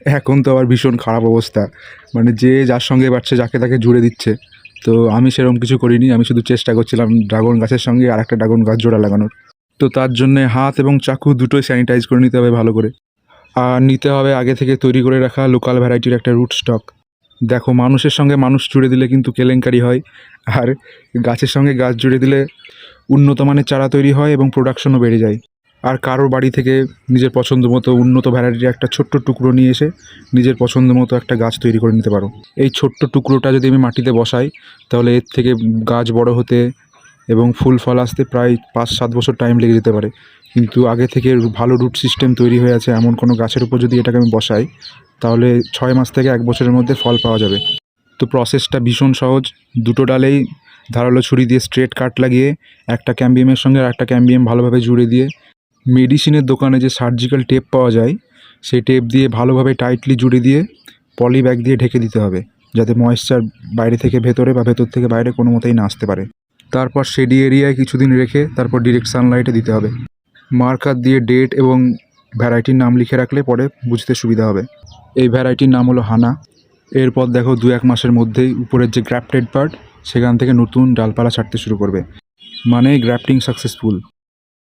এখন তো আবার ভীষণ খারাপ অবস্থা। মানে যে যার সঙ্গে পারছে যাকে তাকে জুড়ে দিচ্ছে। তো আমি সেরকম কিছু করিনি, আমি শুধু চেষ্টা করছিলাম ড্রাগন গাছের সঙ্গে আর একটা ড্রাগন গাছ জোড়া লাগানোর। তো তার জন্যে হাত এবং চাকু দুটোই স্যানিটাইজ করে নিতে হবে ভালো করে। আর নিতে হবে আগে থেকে তৈরি করে রাখা লোকাল ভ্যারাইটির একটা রুট স্টক দেখো, মানুষের সঙ্গে মানুষ জুড়ে দিলে কিন্তু কেলেঙ্কারি হয়। আর গাছের সঙ্গে গাছ জুড়ে দিলে উন্নত মানের চারা তৈরি হয় এবং প্রোডাকশনও বেড়ে যায়। আর কারোর বাড়ি থেকে নিজের পছন্দ মতো উন্নত ভ্যারাইটির একটা ছোট্ট টুকরো নিয়ে এসে নিজের পছন্দ মতো একটা গাছ তৈরি করে নিতে পারো। এই ছোট্ট টুকরোটা যদি আমি মাটিতে বসাই, তাহলে এর থেকে গাছ বড় হতে এবং ফুল ফল আসতে প্রায় পাঁচ সাত বছর টাইম লেগে যেতে পারে। কিন্তু আগে থেকে ভালো রুট সিস্টেম তৈরি হয়ে আছে এমন কোনো গাছের উপর যদি এটাকে আমি বসাই, তাহলে ছয় মাস থেকে এক বছরের মধ্যে ফল পাওয়া যাবে। তো প্রসেসটা ভীষণ সহজ। দুটো ডালেই ধারালো ছুরি দিয়ে স্ট্রেট কাট লাগিয়ে, একটা ক্যাম্বিয়ামের সঙ্গে আর একটা ক্যাম্বিয়াম ভালোভাবে জুড়ে দিয়ে মেডিসিনের দোকানে যে সার্জিক্যাল টেপ পাওয়া যায়, সেই টেপ দিয়ে ভালোভাবে টাইটলি জুড়ে দিয়ে পলি ব্যাগ দিয়ে ঢেকে দিতে হবে, যাতে ময়েশ্চার বাইরে থেকে ভেতরে বা ভেতর থেকে বাইরে কোনো মতেই না আসতে পারে। তারপর শেডি এরিয়ায় কিছুদিন রেখে তারপর ডিরেক্ট সানলাইটে দিতে হবে। মার্কার দিয়ে ডেট এবং ভ্যারাইটির নাম লিখে রাখলে পরে বুঝতে সুবিধা হবে। এই ভ্যারাইটির নাম হলো হানা। এরপর দেখো দু এক মাসের মধ্যেই উপরের যে গ্র্যাফটেড পার্ট সেখান থেকে নতুন ডালপালা ছাড়তে শুরু করবে। মানে গ্র্যাফটিং সাকসেসফুল